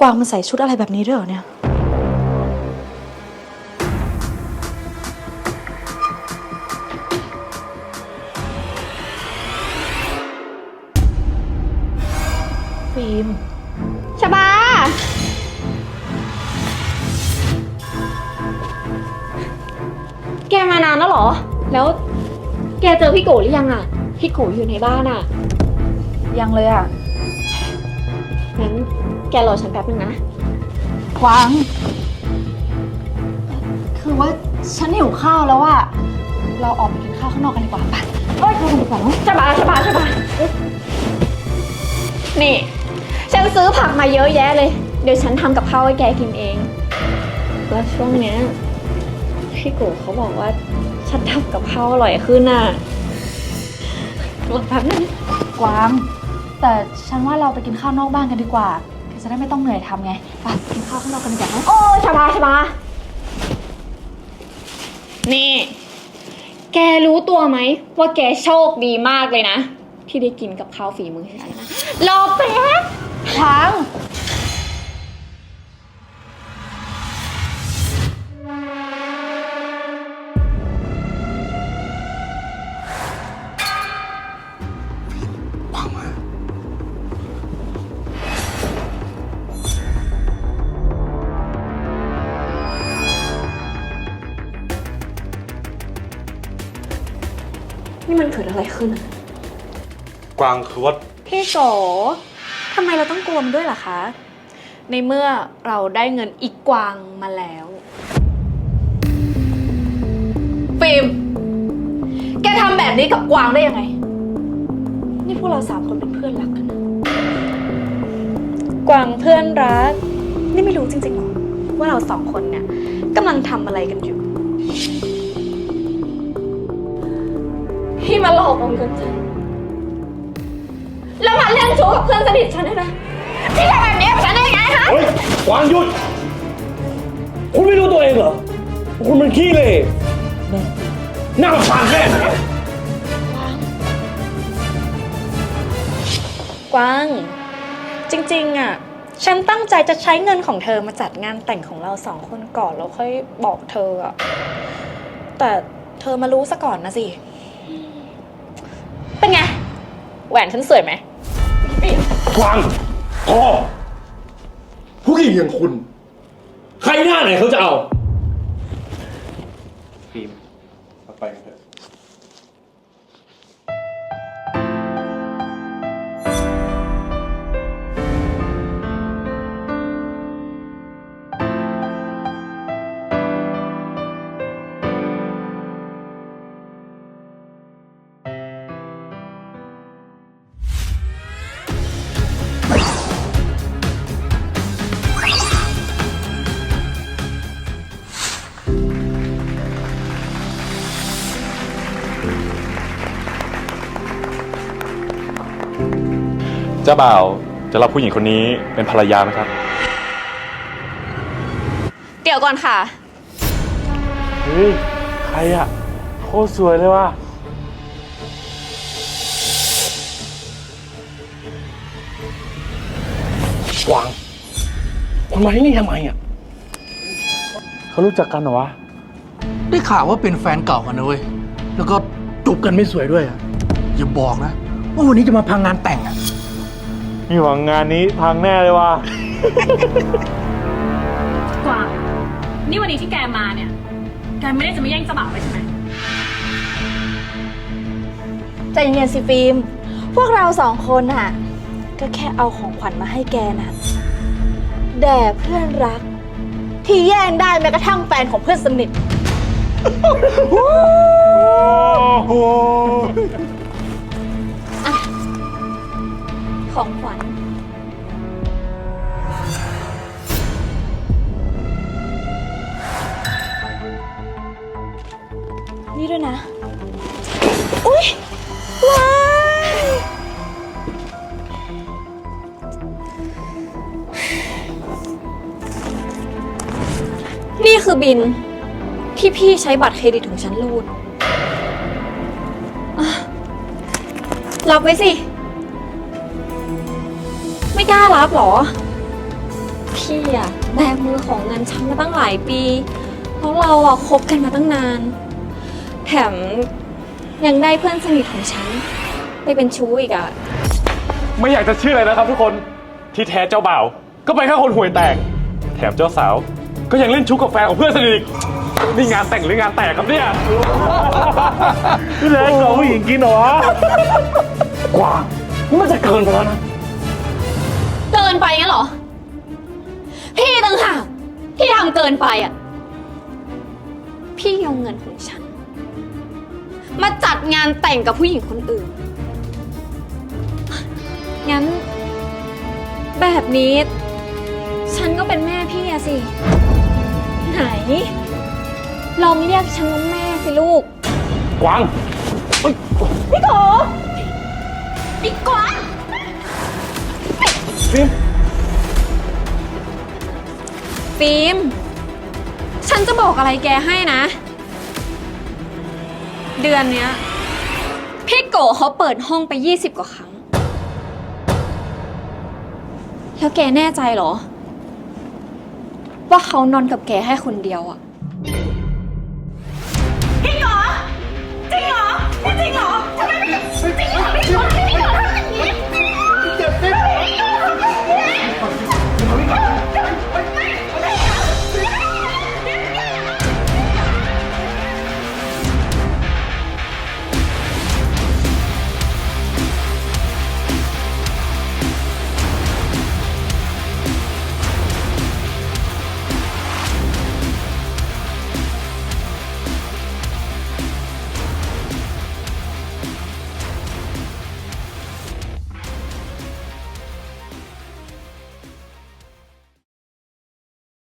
กวางมันใส่ชุดอะไรแบบนี้ด้วยเหรอเนี่ย ฟิล์มชบา แกมานานแล้วเหรอ แล้วแกเจอพี่โกหรือยังอะพี่โกอยู่ในบ้านอะยังเลยอะงั้น แกรอฉันแป๊บนึงนะ กวาง คือว่าฉันหิวข้าวแล้วอะเราออกไปกินข้าวข้างนอกกันดีกว่าปะเอ้ยเราไปดีกว่าเนอะชบาชบาชบานี่ ฉันซื้อผักมาเยอะแยะเลย เดี๋ยวฉันทำกับข้าวให้แกกินเอง แล้วช่วงเนี้ยพี่โกเขาบอกว่าฉันทำกับข้าวอร่อยขึ้นน่ะรอแป๊บนึง กวาง แต่ฉันว่าเราไปกินข้าวนอกบ้านกันดีกว่า จะได้ไม่ต้องเหนื่อยทำไง ไปกินข้าวข้างนอกกันดีกว่าเนอะโอ้ชบาชบานี่ แกรู้ตัวไหม ว่าแกโชคดีมากเลยนะ ที่ได้กินกับข้าวฝีมือฉันนะรอแป๊บ ช้าง นี่มันเกิดอะไรขึ้นอะกวางคือว่าพี่โกทำไมเราต้องกลัวมันด้วยล่ะคะ ในเมื่อเราได้เงินอีกกวางมาแล้วฟิล์มแกทำแบบนี้กับกวางได้ยังไง นี่พวกเราสามคนเป็นเพื่อนรักกันนะกวางเพื่อนรัก นี่ไม่รู้จริงๆหรอว่าเราสองคนเนี่ยกำลังทำอะไรกันอยู่ พี่มาหลอกเอาเงินฉันแล้วมาเล่นชู้กับเพื่อนสนิทฉันด้วยนะพี่ทำแบบนี้กับฉันได้ยังไงคะเฮ้ยกวางหยุด คุณไม่รู้ตัวเองเหรอ คุณมันขี้เลยน่ารำคาญแค่ไหนกวางจริงๆอะ ฉันตั้งใจจะใช้เงินของเธอมาจัดงานแต่งของเราสองคนก่อนแล้วค่อยบอกเธออะ แต่เธอมารู้ซะก่อนนะสิ เป็นไง แหวนฉันสวยไหมกวางพอผู้หญิงอย่างคุณ ใครหน้าไหนเขาจะเอา เจ้าบ่าวจะรับผู้หญิงคนนี้เป็นภรรยาไหมครับ เดี๋ยวก่อนค่ะ เฮ้ย ใครอะโคตรสวยเลยว่ะ กวางคุณมาที่นี่ทำไมอะ เขารู้จักกันเหรอวะ ได้ข่าวว่าเป็นแฟนเก่ากันนะเว้ย แล้วก็จูบ กันไม่สวยด้วยอะอย่าบอกนะว่าวันนี้จะมาพังงานแต่งอะมีหวังงานนี้พังแน่เลยว่ะ กวางนี่วันนี้ที่แกมาเนี่ย แกไม่ได้จะมาแย่งเจ้าบ่าวไปใช่ไหม ใจเย็นๆสิฟิล์ม พวกเราสองคนน่ะ ก็แค่เอาของขวัญมาให้แกน่ะแด่เพื่อนรัก ที่แย่งได้แม้กระทั่งแฟนของเพื่อนสนิท ของขวัญ นี่ด้วยนะ อุ๊ยว้ายนี่คือบินที่พี่ใช้บัตรเครดิตของฉันรูด รับไว้สิ ไม่กล้ารับหรอ พี่อะแบกมือของเงินฉันมาตั้งหลายปี แล้วเราอะคบกันมาตั้งนาน แถมยังได้เพื่อนสนิทของฉัน ไปเป็นชู้อีกอะไม่อยากจะเชื่อเลยนะครับทุกคนที่แท้เจ้าบ่าว ก็เป็นแค่คนห่วยแตก แถมเจ้าสาว ก็ยังเล่นชุกกับแฟนของเพื่อนสนิทอีก นี่งานแต่งหรืองานแตกครับเนี่ยพี่เล็กของผู้หญิงกินเหรอวะกว่านี่มันจะเกินไปแล้วนะเกินไปงั้นเหรอ พี่ต่างหากที่ทำเกินไปอะ พี่เอาเงินของฉัน มาจัดงานแต่งกับผู้หญิงคนอื่น งั้น แบบนี้ ฉันก็เป็นแม่พี่อะสิ ไหน ลองเรียกฉันว่าแม่สิลูก กวางเฮ้ยอีกกวางฟิล์มฟิล์มฉันจะบอกอะไรแกให้นะ เดือนเนี้ย พี่โกเขาเปิดห้องไป 20 กว่าครั้ง แล้วแกแน่ใจเหรอ ว่าเขานอนกับแกให้คนเดียวอะ